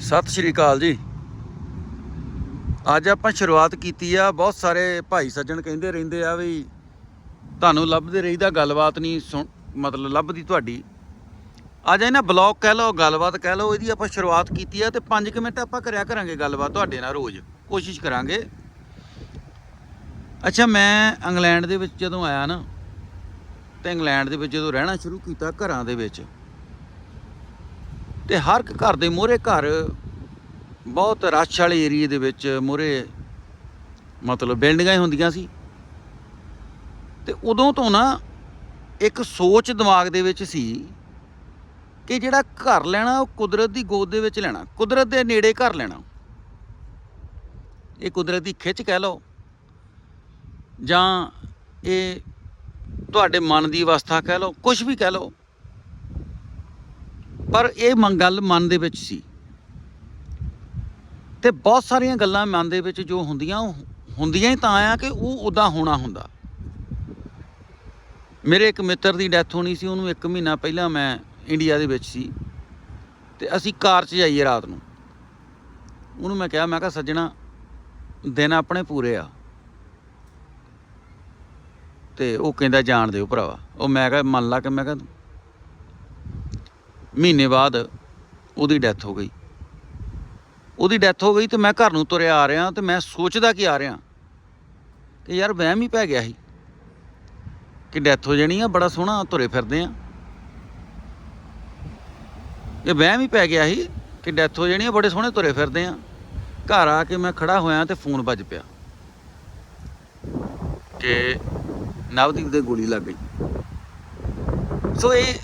ਸਤਿ ਸ਼੍ਰੀ ਅਕਾਲ ਜੀ। ਅੱਜ ਆਪਾਂ ਸ਼ੁਰੂਆਤ ਕੀਤੀ ਆ, ਬਹੁਤ ਸਾਰੇ ਭਾਈ ਸੱਜਣ ਕਹਿੰਦੇ ਰਹਿੰਦੇ ਆ ਵੀ ਤੁਹਾਨੂੰ ਲੱਭਦੇ ਰਹੀਦਾ ਗੱਲਬਾਤ ਨਹੀਂ ਸੁਣ, ਮਤਲਬ ਲੱਭਦੀ ਤੁਹਾਡੀ। ਅੱਜ ਇਹਨਾਂ ਬਲੌਗ ਕਹਿ ਲਓ, ਗੱਲਬਾਤ ਕਹਿ ਲਓ, ਇਹਦੀ ਆਪਾਂ ਸ਼ੁਰੂਆਤ ਕੀਤੀ ਆ ਤੇ 5 ਮਿੰਟ ਆਪਾਂ ਕਰਿਆ ਕਰਾਂਗੇ ਗੱਲਬਾਤ ਤੁਹਾਡੇ ਨਾਲ ਰੋਜ਼। ਕੋਸ਼ਿਸ਼ ਕਰਾਂਗੇ। ਅੱਛਾ, ਮੈਂ ਇੰਗਲੈਂਡ ਦੇ ਵਿੱਚ ਜਦੋਂ ਆਇਆ ਨਾ, ਤੇ ਇੰਗਲੈਂਡ ਦੇ ਵਿੱਚ ਜਦੋਂ ਰਹਿਣਾ ਸ਼ੁਰੂ ਕੀਤਾ ਘਰਾਂ ਦੇ ਵਿੱਚ ਤੇ ਹਰ ਇੱਕ ਘਰ ਦੇ ਮੂਹਰੇ ਘਰ ਬਹੁਤ ਰਸ਼ ਵਾਲੇ ਏਰੀਏ ਦੇ ਵਿੱਚ ਮੂਹਰੇ ਮਤਲਬ ਬਿਲਡਿੰਗਾਂ ਹੀ ਹੁੰਦੀਆਂ ਸੀ। ਤੇ ਉਦੋਂ ਤੋਂ ਨਾ ਇੱਕ ਸੋਚ ਦਿਮਾਗ ਦੇ ਵਿੱਚ ਸੀ ਕਿ ਜਿਹੜਾ ਘਰ ਲੈਣਾ, ਉਹ ਕੁਦਰਤ ਦੀ ਗੋਦ ਦੇ ਵਿੱਚ ਲੈਣਾ, ਕੁਦਰਤ ਦੇ ਨੇੜੇ ਘਰ ਲੈਣਾ। ਇਹ ਕੁਦਰਤ ਦੀ ਖਿੱਚ ਕਹਿ ਲਓ। ਜਾਂ ਇਹ ਤੁਹਾਡੇ ਮਨ ਦੀ ਅਵਸਥਾ ਕਹਿ ਲਓ ਕੁਝ ਵੀ ਕਹਿ ਲਓ। ਪਰ ਇਹ ਮੰ- ਗੱਲ ਮਨ ਦੇ ਵਿੱਚ ਸੀ। ਤੇ ਬਹੁਤ ਸਾਰੀਆਂ ਗੱਲਾਂ ਮਨ ਦੇ ਵਿੱਚ ਜੋ ਹੁੰਦੀਆਂ, ਉਹ ਹੁੰਦੀਆਂ ਹੀ ਤਾਂ ਆ ਕਿ ਉਹ ਉਦਾਂ ਹੋਣਾ ਹੁੰਦਾ। ਮੇਰੇ ਇੱਕ ਮਿੱਤਰ ਦੀ ਡੈਥ ਹੋਣੀ ਸੀ, ਉਹਨੂੰ 1 ਮਹੀਨਾ ਪਹਿਲਾਂ ਮੈਂ ਇੰਡੀਆ ਦੇ ਵਿੱਚ ਸੀ। ਤੇ ਅਸੀਂ ਕਾਰ 'ਚ ਜਾਈਏ ਰਾਤ ਨੂੰ। ਉਹਨੂੰ ਮੈਂ ਕਿਹਾ ਮੈਂ ਕਿਹਾ, ਸੱਜਣਾ, ਦਿਨ ਆਪਣੇ ਪੂਰੇ ਆ। ਤੇ ਉਹ ਕਹਿੰਦਾ, ਜਾਣ ਦਿਓ ਭਰਾਵਾ। ਉਹ ਮੈਂ ਕਿਹਾ, ਮੰਨ ਲਾ ਕਿ ਮੈਂ ਕਿਹਾ ਮਹੀਨੇ ਬਾਅਦ ਉਹਦੀ ਡੈਥ ਹੋ ਗਈ। ਉਹਦੀ ਡੈਥ ਹੋ ਗਈ ਤੇ ਮੈਂ ਘਰ ਨੂੰ ਤੁਰਿਆ ਆ ਰਿਹਾ ਤੇ ਮੈਂ ਸੋਚਦਾ ਕੀ ਆ ਰਿਹਾ ਕਿ ਯਾਰ ਵਹਿਮ ਹੀ ਪੈ ਗਿਆ ਸੀ ਕਿ ਡੈਥ ਹੋ ਜਾਣੀ ਆ, ਬੜਾ ਸੋਹਣਾ ਤੁਰੇ ਫਿਰਦੇ ਆ। ਇਹ ਵਹਿਮ ਹੀ ਪੈ ਗਿਆ ਸੀ ਕਿ ਡੈਥ ਹੋ ਜਾਣੀ ਆ, ਬੜੇ ਸੋਹਣੇ ਤੁਰੇ ਫਿਰਦੇ ਆ। ਘਰ ਆ ਕੇ ਮੈਂ ਖੜਾ ਹੋਇਆ ਤੇ ਫੋਨ ਵੱਜ ਪਿਆ ਕਿ ਨਵਦੀਪ ਦੇ ਗੋਲੀ ਲੱਗ ਗਈ। ਸੋ ਇਹ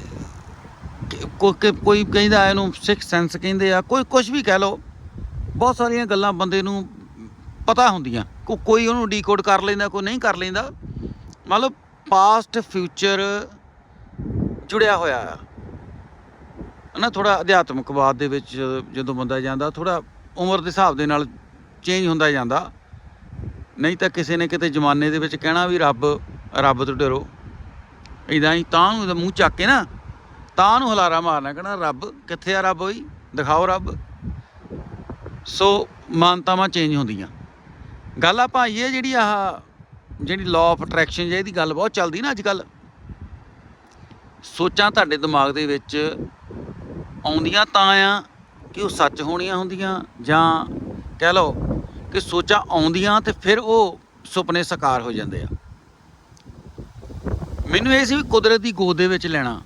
ਕੋਈ ਕਹਿੰਦਾ ਇਹਨੂੰ ਸਿਕਸ ਸੈਂਸ ਕਹਿੰਦੇ ਆ, ਕੋਈ ਕੁਝ ਵੀ ਕਹਿ ਲਓ, ਬਹੁਤ ਸਾਰੀਆਂ ਗੱਲਾਂ ਬੰਦੇ ਨੂੰ ਪਤਾ ਹੁੰਦੀਆਂ। ਕੋ ਕੋਈ ਉਹਨੂੰ ਡੀਕੋਡ ਕਰ ਲੈਂਦਾ, ਕੋਈ ਨਹੀਂ ਕਰ ਲੈਂਦਾ। ਮਤਲਬ ਪਾਸਟ ਫਿਊਚਰ ਜੁੜਿਆ ਹੋਇਆ ਆ। ਨਾ ਥੋੜਾ ਅਧਿਆਤਮਕਵਾਦ ਦੇ ਵਿੱਚ ਜਦੋਂ ਬੰਦਾ ਜਾਂਦਾ ਥੋੜਾ ਉਮਰ ਦੇ ਹਿਸਾਬ ਦੇ ਨਾਲ ਚੇਂਜ ਹੁੰਦਾ ਜਾਂਦਾ। ਨਹੀਂ ਤਾਂ ਕਿਸੇ ਨੇ ਕਿਤੇ ਜ਼ਮਾਨੇ ਦੇ ਵਿੱਚ ਕਹਿਣਾ ਵੀ ਰੱਬ ਰੱਬ ਤੋਂ ਡਰੋ। ਇਦਾਂ ਹੀ ਤਾਂ ਨੂੰ ਮੂੰਹ ਚੱਕ ਕੇ ਨਾ ਤਾਂ ਨੂੰ ਹਲਾਰਾ ਮਾਰਨਾ ਕਹਿਣਾ ਰੱਬ ਕਿੱਥੇ ਆ ਰੱਬ ਓਏ ਦਿਖਾਓ ਰੱਬ। ਸੋ ਮਾਨਤਾਵਾਂ ਚੇਂਜ ਹੁੰਦੀਆਂ। ਗੱਲ ਆਪਾਂ ਇਹ ਜਿਹੜੀ ਆਹ, ਜਿਹੜੀ ਲਾਅ ਆਫ ਅਟਰੈਕਸ਼ਨ ਜਿਹਦੀ ਗੱਲ ਬਹੁਤ ਚੱਲਦੀ ਨਾ ਅੱਜ ਕੱਲ ਸੋਚਾਂ ਤੁਹਾਡੇ ਦਿਮਾਗ ਦੇ ਵਿੱਚ ਆਉਂਦੀਆਂ ਤਾਂ ਆ ਕਿ ਉਹ ਸੱਚ ਹੋਣੀਆਂ ਹੁੰਦੀਆਂ, ਜਾਂ ਕਹਿ ਲਓ ਕਿ ਸੋਚਾਂ ਆਉਂਦੀਆਂ ਤੇ ਫਿਰ ਉਹ ਸੁਪਨੇ ਸਾਕਾਰ ਹੋ ਜਾਂਦੇ ਆ। ਮੈਨੂੰ ਇਹ ਸੀ ਵੀ ਕੁਦਰਤ ਦੀ ਗੋਦ ਦੇ ਵਿੱਚ ਲੈਣਾ।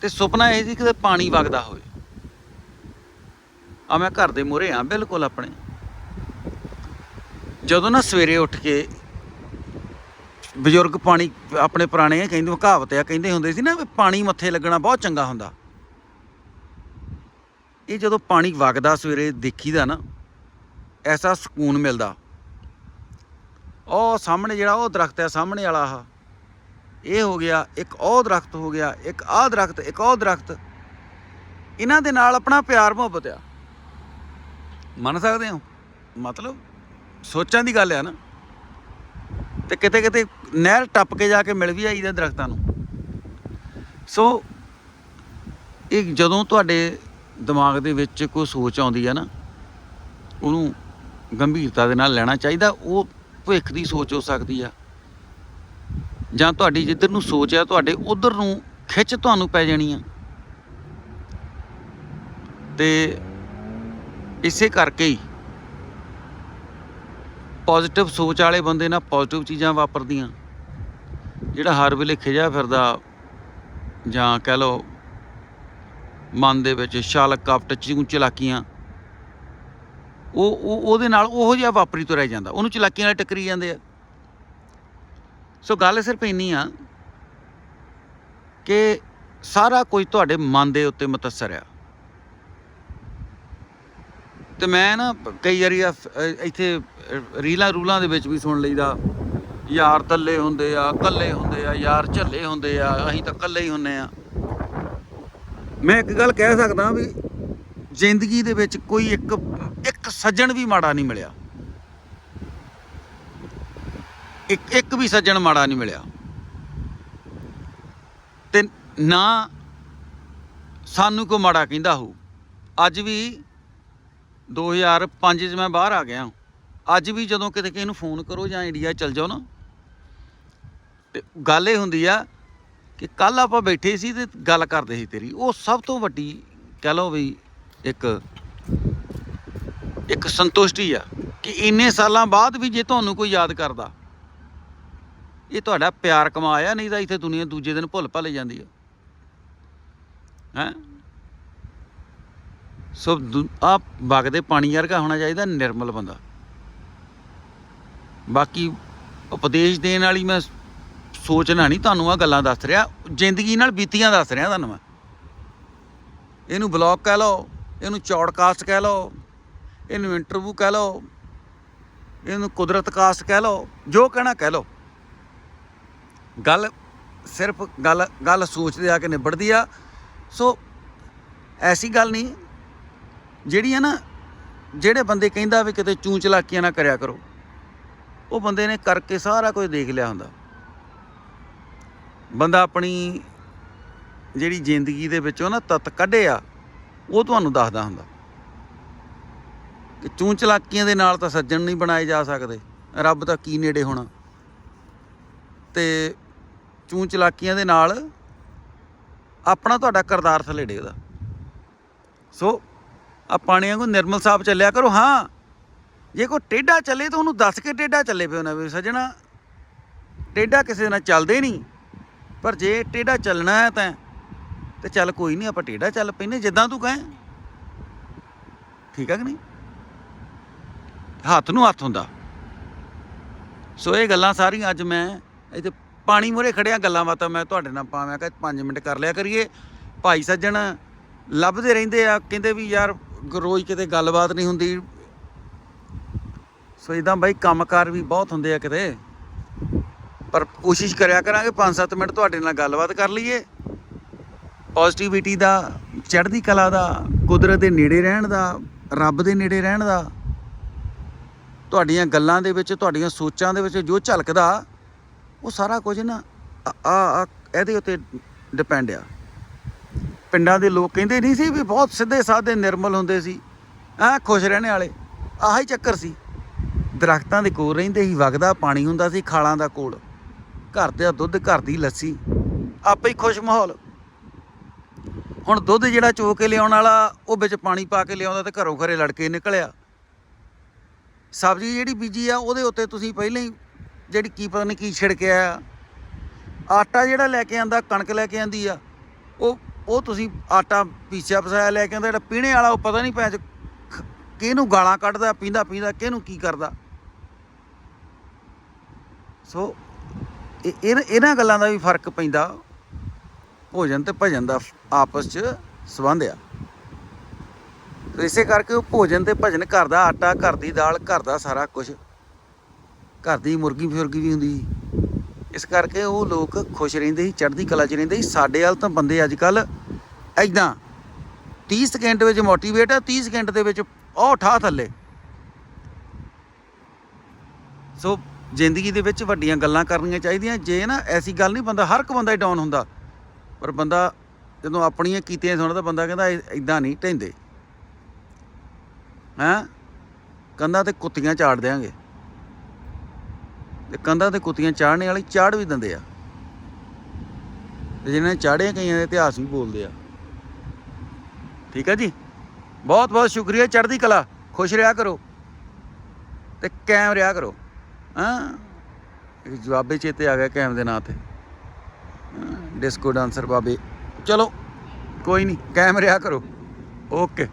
ਤੇ ਸੁਪਨਾ ਇਹ ਸੀ ਕਿ ਪਾਣੀ ਵਗਦਾ ਹੋਵੇ। ਆ ਮੈਂ ਘਰ ਦੇ ਮੂਹਰੇ ਆ ਬਿਲਕੁਲ ਆਪਣੇ। ਜਦੋਂ ਨਾ ਸਵੇਰੇ ਉੱਠ ਕੇ ਬਜ਼ੁਰਗ ਪਾਣੀ, ਆਪਣੇ ਪੁਰਾਣੇ ਆ ਕਹਿੰਦੇ ਕਹਾਵਤ ਆ, ਕਹਿੰਦੇ ਹੁੰਦੇ ਸੀ ਨਾ ਵੀ ਪਾਣੀ ਮੱਥੇ ਲੱਗਣਾ ਬਹੁਤ ਚੰਗਾ ਹੁੰਦਾ। ਇਹ ਜਦੋਂ ਪਾਣੀ ਵਗਦਾ ਸਵੇਰੇ ਦੇਖੀਦਾ ਨਾ, ਐਸਾ ਸਕੂਨ ਮਿਲਦਾ। ਉਹ ਸਾਹਮਣੇ ਜਿਹੜਾ ਉਹ ਦਰਖਤ ਆ, ਸਾਹਮਣੇ ਵਾਲਾ ਆ ਇਹ ਹੋ ਗਿਆ, ਇੱਕ ਉਹ ਦਰਖਤ ਹੋ ਗਿਆ, ਇੱਕ ਆਹ ਦਰਖਤ, ਇੱਕ ਉਹ ਦਰਖਤ। ਇਹਨਾਂ ਦੇ ਨਾਲ ਆਪਣਾ ਪਿਆਰ ਮੁਹੱਬਤ ਆ। ਮੰਨ ਸਕਦੇ ਹੋ? ਮਤਲਬ ਸੋਚਾਂ ਦੀ ਗੱਲ ਆ ਨਾ। ਤੇ ਕਿਤੇ ਕਿਤੇ ਨਹਿਰ ਟੱਪ ਕੇ ਜਾ ਕੇ ਮਿਲ ਵੀ ਆਈਦਾ ਦਰਖਤਾਂ ਨੂੰ। ਸੋ ਇਹ ਜਦੋਂ ਤੁਹਾਡੇ ਦਿਮਾਗ ਦੇ ਵਿੱਚ ਕੋਈ ਸੋਚ ਆਉਂਦੀ ਆ ਨਾ, ਉਹਨੂੰ ਗੰਭੀਰਤਾ ਦੇ ਨਾਲ ਲੈਣਾ ਚਾਹੀਦਾ, ਉਹ ਭਵਿੱਖ ਦੀ ਸੋਚ ਹੋ ਸਕਦੀ ਆ। ਜਾਂ ਤੁਹਾਡੀ ਜਿੱਧਰ ਨੂੰ ਸੋਚ ਆ, ਤੁਹਾਡੇ ਉਧਰ ਨੂੰ ਖਿੱਚ ਤੁਹਾਨੂੰ ਪੈ ਜਾਣੀ ਆ। ਤੇ ਇਸੇ ਕਰਕੇ ਹੀ ਪੋਜ਼ਿਟਿਵ ਸੋਚ ਵਾਲੇ ਬੰਦੇ ਨਾਲ ਪੋਜ਼ਿਟਿਵ ਚੀਜ਼ਾਂ ਵਾਪਰਦੀਆਂ। ਜਿਹੜਾ ਹਰ ਵੇਲੇ ਖਿਜਾ ਫਿਰਦਾ, ਜਾਂ ਕਹਿ ਲਓ ਮਨ ਦੇ ਵਿੱਚ ਛਲ, ਕਪਟ, ਚੂੰ ਚਲਾਕੀਆਂ ਉਹ, ਉਹਦੇ ਨਾਲ ਉਹੋ ਜਿਹਾ ਵਾਪਰੀ ਤੋਂ ਰਹਿ ਜਾਂਦਾ। ਉਹਨੂੰ ਚਲਾਕੀਆਂ ਨਾਲ ਟੱਕਰੀ ਜਾਂਦੇ ਆ। ਸੋ ਗੱਲ ਸਿਰਫ ਇੰਨੀ ਆ ਕਿ ਸਾਰਾ ਕੁਝ ਤੁਹਾਡੇ ਮਨ ਦੇ ਉੱਤੇ ਮੁਤੱਸਰ ਆ। ਤੇ ਮੈਂ ਨਾ ਕਈ ਵਾਰੀ ਇੱਥੇ ਰੀਲਾਂ ਰੂਲਾਂ ਦੇ ਵਿੱਚ ਵੀ ਸੁਣ ਲਈਦਾ। ਯਾਰ ਤੱਲੇ ਹੁੰਦੇ ਆ ਕੱਲੇ ਹੁੰਦੇ ਆ, ਯਾਰ ਝੱਲੇ ਹੁੰਦੇ ਆ, ਅਸੀਂ ਤਾਂ ਕੱਲੇ ਹੀ ਹੁੰਨੇ ਆ। ਮੈਂ ਇੱਕ ਗੱਲ ਕਹਿ ਸਕਦਾ ਵੀ ਜ਼ਿੰਦਗੀ ਦੇ ਵਿੱਚ ਕੋਈ ਇੱਕ ਇੱਕ ਸੱਜਣ ਵੀ ਮਾੜਾ ਨਹੀਂ ਮਿਲਿਆ। ਇੱਕ ਇੱਕ ਵੀ ਸੱਜਣ ਮਾੜਾ ਨਹੀਂ ਮਿਲਿਆ। ਤੇ ਨਾ ਸਾਨੂੰ ਕੋ ਮਾੜਾ ਕਹਿੰਦਾ ਹੋ ਅੱਜ ਵੀ 2005 'ਚ ਮੈਂ ਬਾਹਰ ਆ ਗਿਆ ਅੱਜ ਵੀ ਜਦੋਂ ਕਿਤੇ ਕਿਸੇ ਨੂੰ ਫੋਨ ਕਰੋ ਜਾਂ ਇੰਡੀਆ ਚਲ ਜਾਓ ਨਾ, ਤੇ ਗੱਲ ਇਹ ਹੁੰਦੀ ਆ ਕਿ ਕੱਲ ਆਪਾਂ ਬੈਠੇ ਸੀ ਤੇ ਗੱਲ ਕਰਦੇ ਸੀ ਤੇਰੀ। ਉਹ ਸਭ ਤੋਂ ਵੱਡੀ ਕਹਿ ਲਓ ਵੀ ਇੱਕ ਇੱਕ ਸੰਤੁਸ਼ਟੀ ਆ ਕਿ ਇੰਨੇ ਸਾਲਾਂ ਬਾਅਦ ਵੀ ਜੇ ਤੁਹਾਨੂੰ ਕੋਈ ਯਾਦ ਕਰਦਾ ਇਹ ਤੁਹਾਡਾ ਪਿਆਰ ਕਮਾਇਆ, ਨਹੀਂ ਤਾਂ ਇੱਥੇ ਦੁਨੀਆ ਦੂਜੇ ਦਿਨ ਭੁੱਲ ਭੱਲ ਜਾਂਦੀ ਆ। ਹੈ? ਸੋ ਆ ਵਗਦੇ ਪਾਣੀ ਵਰਗਾ ਹੋਣਾ ਚਾਹੀਦਾ, ਨਿਰਮਲ ਬੰਦਾ। ਬਾਕੀ ਉਪਦੇਸ਼ ਦੇਣ ਵਾਲੀ ਮੈਂ ਸੋਚਣਾ ਨਹੀਂ, ਤੁਹਾਨੂੰ ਆ ਗੱਲਾਂ ਦੱਸ ਰਿਹਾ। ਜ਼ਿੰਦਗੀ ਨਾਲ ਬੀਤੀਆਂ ਦੱਸ ਰਿਹਾ ਤੁਹਾਨੂੰ ਮੈਂ। ਇਹਨੂੰ ਬਲੌਗ ਕਹਿ ਲਓ, ਇਹਨੂੰ ਚੌੜਕਾਸਟ ਕਹਿ ਲਓ, ਇਹਨੂੰ ਇੰਟਰਵਿਊ ਕਹਿ ਲਓ, ਇਹਨੂੰ ਕੁਦਰਤ ਕਾਸਟ ਕਹਿ ਲਓ, ਜੋ ਕਹਿਣਾ ਕਹਿ ਲਓ। ਗੱਲ ਸਿਰਫ ਗੱਲ ਗੱਲ ਸੋਚਦੇ ਆ ਕੇ ਨਿਬੜਦੀ ਆ। ਸੋ ਐਸੀ ਗੱਲ ਨਹੀਂ, ਜਿਹੜੀ ਹੈ ਨਾ, ਜਿਹੜੇ ਬੰਦੇ ਕਹਿੰਦਾ ਵੀ ਕਿਤੇ ਚੂੰ ਚਲਾਕੀਆਂ ਨਾ ਕਰਿਆ ਕਰੋ, ਉਹ ਬੰਦੇ ਨੇ ਕਰਕੇ ਸਾਰਾ ਕੁਝ ਦੇਖ ਲਿਆ ਹੁੰਦਾ। ਬੰਦਾ ਆਪਣੀ ਜਿਹੜੀ ਜ਼ਿੰਦਗੀ ਦੇ ਵਿੱਚੋਂ ਨਾ ਤਤ ਕੱਢਿਆ ਉਹ ਤੁਹਾਨੂੰ ਦੱਸਦਾ ਹੁੰਦਾ। ਕਿ ਚੂੰ ਚਲਾਕੀਆਂ ਦੇ ਨਾਲ ਤਾਂ ਸੱਜਣ ਨਹੀਂ ਬਣਾਏ ਜਾ ਸਕਦੇ, ਰੱਬ ਤਾਂ ਕੀ ਨੇੜੇ ਹੋਣਾ। ਤੇ ਚੂੰ ਚਲਾਕੀਆਂ ਦੇ ਨਾਲ ਆਪਣਾ ਤੁਹਾਡਾ ਕਰਦਾਰ ਥੱਲੇ ਡੇਗਦਾ। ਸੋ ਆ ਪਾਣੀ ਵਾਂਗੂ ਨਿਰਮਲ ਸਾਹਿਬ ਚੱਲਿਆ ਕਰੋ। ਹਾਂ, ਜੇ ਕੋਈ ਟੇਢਾ ਚੱਲੇ ਤਾਂ ਉਹਨੂੰ ਦੱਸ ਕੇ ਟੇਢਾ ਚੱਲੇ ਪਿਓ ਨਾ ਵੀ ਸੱਜਣਾ। ਟੇਢਾ ਕਿਸੇ ਨਾਲ ਚੱਲਦੇ ਨਹੀਂ। ਪਰ ਜੇ ਟੇਢਾ ਚੱਲਣਾ ਹੈ ਤਾਂ, ਤੇ ਚੱਲ ਕੋਈ ਨਹੀਂ, ਆਪਾਂ ਟੇਢਾ ਚੱਲ ਪੈਨੇ ਜਿੱਦਾਂ ਤੂੰ ਕਹੇ। ਠੀਕ ਹੈ ਕਿ ਨਹੀਂ? ਹੱਥ ਨੂੰ ਹੱਥ ਹੁੰਦਾ। ਸੋ ਇਹ ਗੱਲਾਂ ਸਾਰੀਆਂ ਅੱਜ ਮੈਂ ਇੱਥੇ ਪਾਣੀ ਮੂਹਰੇ ਖੜਿਆ ਗੱਲਾਂ ਬਾਤਾਂ ਮੈਂ ਤੁਹਾਡੇ ਨਾਲ ਪਾਵਾਂ ਕਿ 5 ਮਿੰਟ ਕਰ ਲਿਆ ਕਰੀਏ। ਭਾਈ ਸੱਜਣ ਲੱਭਦੇ ਰਹਿੰਦੇ ਆ, ਕਹਿੰਦੇ ਵੀ ਯਾਰ ਰੋਜ਼ ਕਿਤੇ ਗੱਲਬਾਤ ਨਹੀਂ ਹੁੰਦੀ। ਸੋ ਇਦਾਂ ਬਾਈ ਕੰਮਕਾਰ ਵੀ ਬਹੁਤ ਹੁੰਦੇ ਆ ਕਿਤੇ। ਪਰ ਕੋਸ਼ਿਸ਼ ਕਰਿਆ ਕਰਾਂਗੇ 5-7 ਮਿੰਟ ਤੁਹਾਡੇ ਨਾਲ ਗੱਲਬਾਤ ਕਰ ਲਈਏ। ਪੋਜ਼ਿਟਿਵਿਟੀ ਦਾ, ਚੜ੍ਹਦੀ ਕਲਾ ਦਾ, ਕੁਦਰਤ ਦੇ ਨੇੜੇ ਰਹਿਣ ਦਾ, ਰੱਬ ਦੇ ਨੇੜੇ ਰਹਿਣ ਦਾ। ਤੁਹਾਡੀਆਂ ਗੱਲਾਂ ਦੇ ਵਿੱਚ, ਤੁਹਾਡੀਆਂ ਸੋਚਾਂ ਦੇ ਵਿੱਚ ਜੋ ਝਲਕਦਾ ਉਹ ਸਾਰਾ ਕੁਝ ਨਾ ਆ ਇਹਦੇ ਉੱਤੇ ਡਿਪੈਂਡ ਆ। ਪਿੰਡਾਂ ਦੇ ਲੋਕ ਕਹਿੰਦੇ ਨਹੀਂ ਸੀ ਵੀ ਬਹੁਤ ਸਿੱਧੇ ਸਾਦੇ ਨਿਰਮਲ ਹੁੰਦੇ ਸੀ। ਆ ਖੁਸ਼ ਰਹਿਣੇ ਵਾਲੇ, ਆਹੀ ਚੱਕਰ ਸੀ। ਦਰਖਤਾਂ ਦੇ ਕੋਲ ਰਹਿੰਦੇ ਹੀ ਵਗਦਾ ਪਾਣੀ ਹੁੰਦਾ ਸੀ ਖਾਲਾਂ ਦਾ ਕੋਲ। ਘਰ ਦਾ ਦੁੱਧ, ਘਰ ਦੀ ਲੱਸੀ, ਆਪੇ ਹੀ ਖੁਸ਼ ਮਾਹੌਲ। ਹੁਣ ਦੁੱਧ ਜਿਹੜਾ ਚੋ ਕੇ ਲਿਆਉਣ ਵਾਲਾ, ਉਹ ਵਿੱਚ ਪਾਣੀ ਪਾ ਕੇ ਲਿਆਉਂਦਾ ਤੇ ਘਰੋਂ ਘਰੇ ਲੜਕੇ ਨਿਕਲਿਆ। ਸਬਜ਼ੀ ਜਿਹੜੀ ਬੀਜੀ ਆ, ਉਹਦੇ ਉੱਤੇ ਤੁਸੀਂ ਪਹਿਲਾਂ ਹੀ ਜਿਹੜੀ ਕੀ ਪਤਾ ਨਹੀਂ ਕੀ ਛਿੜਕਿਆ ਆਟਾ ਜਿਹੜਾ ਲੈ ਕੇ ਆਂਦਾ, ਕਣਕ ਲੈ ਕੇ ਆਂਦੀ ਆ, ਉਹ ਉਹ ਤੁਸੀਂ ਆਟਾ ਪੀਸਿਆ ਪਸਾਇਆ ਲੈ ਕੇ ਆਂਦਾ, ਜਿਹੜਾ ਪੀਣੇ ਵਾਲਾ ਉਹ ਪਤਾ ਨਹੀਂ ਪੈ ਚ ਕਿਹਨੂੰ ਗਾਲਾਂ ਕੱਢਦਾ, ਪੀਂਦਾ ਪੀਂਦਾ, ਕਿਹਨੂੰ ਕੀ ਕਰਦਾ। ਸੋ ਇਹ ਇਹਨਾਂ- ਗੱਲਾਂ ਦਾ ਵੀ ਫ਼ਰਕ ਪੈਂਦਾ। ਭੋਜਨ ਤੇ ਭਜਨ ਦਾ ਆਪਸ 'ਚ ਸੰਬੰਧ ਆ। ਤੇ ਇਸੇ ਕਰਕੇ ਉਹ ਭੋਜਨ ਤੇ ਭਜਨ, ਘਰ ਦਾ ਆਟਾ, ਘਰ ਦੀ ਦਾਲ, ਘਰ ਦਾ ਸਾਰਾ ਕੁਝ ਘਰ ਦੀ ਮੁਰਗੀ ਫਿਰਗੀ ਵੀ ਹੁੰਦੀ ਸੀ। ਇਸ ਕਰਕੇ ਉਹ ਲੋਕ ਖੁਸ਼ ਰਹਿੰਦੇ ਸੀ, ਚੜ੍ਹਦੀ ਕਲਾ 'ਚ ਰਹਿੰਦੇ ਸੀ। ਸਾਡੇ ਵੱਲ ਤਾਂ ਬੰਦੇ ਅੱਜ ਕੱਲ ਐਦਾਂ 30 ਸਕਿੰਟ ਵਿੱਚ ਮੋਟੀਵੇਟ ਆ 30 ਸਕਿੰਟ ਦੇ ਵਿੱਚ ਉਹ ਠਾ ਥੱਲੇ। ਸੋ ਜ਼ਿੰਦਗੀ ਦੇ ਵਿੱਚ ਵੱਡੀਆਂ ਗੱਲਾਂ ਕਰਨੀਆਂ ਚਾਹੀਦੀਆਂ। ਜੇ ਨਾ ਐਸੀ ਗੱਲ ਨਹੀਂ, ਬੰਦਾ ਹਰ ਇੱਕ ਬੰਦਾ ਹੀ ਡਾਊਨ ਹੁੰਦਾ। ਪਰ ਬੰਦਾ ਜਦੋਂ ਆਪਣੀਆਂ ਕੀਤੀਆਂ ਸੁਣਦਾ ਬੰਦਾ ਕਹਿੰਦਾ ਇਦਾਂ ਨਹੀਂ ਢੈਂਦੇ ਹੈਂ? ਕੰਧਾਂ ਤੇ ਕੁੱਤੀਆਂ ਚਾੜ ਦਿਆਂਗੇ। ਤੇ ਕੰਧਾਂ ਤੇ ਕੁੱਤੀਆਂ ਚਾੜਨੇ ਵਾਲੀ ਚਾੜ ਵੀ ਦਿੰਦੇ ਆ। ਤੇ ਜਿਹਨਾਂ ਨੇ ਚਾੜਿਆ ਕਈਆਂ ਦੇ ਇਤਿਹਾਸ ਵੀ ਬੋਲਦੇ ਆ। ਠੀਕ ਹੈ ਜੀ? ਬਹੁਤ ਬਹੁਤ ਸ਼ੁਕਰੀਆ ਚੜ੍ਹਦੀ ਕਲਾ। ਖੁਸ਼ ਰਿਹਾ ਕਰੋ। ਤੇ ਕਾਇਮ ਰਿਹਾ ਕਰੋ। ਹਾਂ? ਇੱਕ ਜਵਾਬੇ ਚੇਤੇ ਆ ਗਿਆ ਕੈਮ ਦੇ ਨਾਂ ਤੇ। ਡਿਸਕੋ ਡਾਂਸਰ ਬਾਬੇ। ਚਲੋ, ਕੋਈ ਨਹੀਂ, ਕਾਇਮ ਰਿਹਾ ਕਰੋ। ਓਕੇ।